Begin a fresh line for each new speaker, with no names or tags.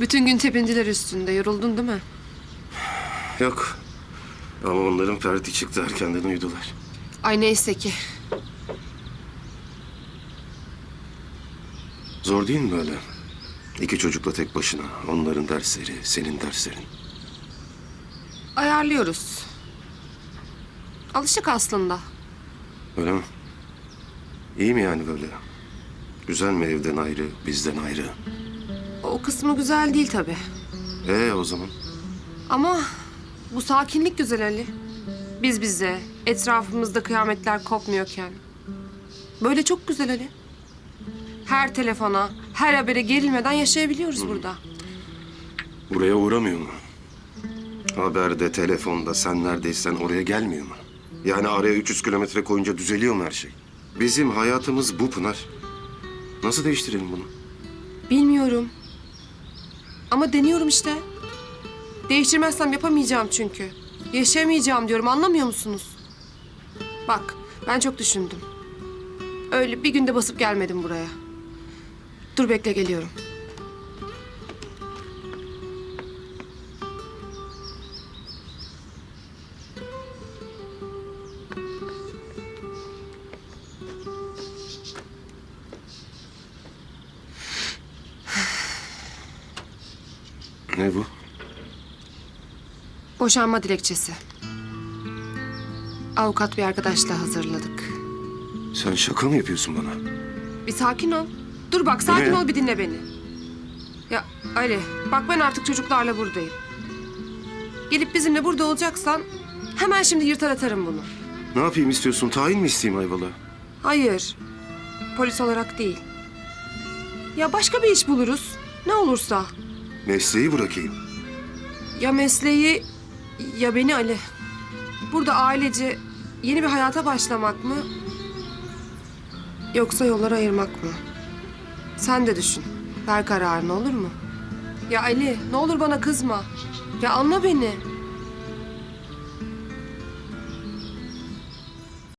Bütün gün tepindiler üstünde. Yoruldun değil mi?
Yok. Ama onların perti çıktı erkenden uyudular.
Ay neyse ki.
Zor değil mi böyle? İki çocukla tek başına. Onların dersleri, senin derslerin.
Ayarlıyoruz. Alışık aslında.
Öyle mi? İyi mi yani böyle? Güzel mi evden ayrı, bizden ayrı?
O kısmı güzel değil tabii.
Ee o zaman?
Ama bu sakinlik güzel Ali. Biz bize, etrafımızda kıyametler kopmuyorken. Böyle çok güzel Ali. Her telefona, her habere gerilmeden yaşayabiliyoruz burada.
Buraya uğramıyor mu? Haberde, telefonda sen neredeysen oraya gelmiyor mu? Yani araya 300 kilometre koyunca düzeliyor mu her şey? Bizim hayatımız bu Pınar. Nasıl değiştirelim bunu?
Bilmiyorum. Ama deniyorum işte. Değiştirmezsem yapamayacağım çünkü. Yaşayamayacağım diyorum anlamıyor musunuz? Bak ben çok düşündüm. Öyle bir günde basıp gelmedim buraya. Dur bekle geliyorum.
Ne bu?
Boşanma dilekçesi. Avukat bir arkadaşla hazırladık.
Sen şaka mı yapıyorsun bana?
Bir sakin ol. Dur bak sakin
Ne?
ol bir dinle beni. Ya Ali bak ben artık çocuklarla buradayım. Gelip bizimle burada olacaksan hemen şimdi yırtar atarım bunu.
Ne yapayım istiyorsun? Tayin mi isteyeyim Ayvalık'a?
Hayır. Polis olarak değil. Ya başka bir iş buluruz. Ne olursa.
Mesleği bırakayım.
Ya mesleği ya beni Ali. Burada ailece yeni bir hayata başlamak mı? Yoksa yolları ayırmak mı? Sen de düşün. Ver kararını olur mu? Ya Ali ne olur bana kızma. Ya anla beni.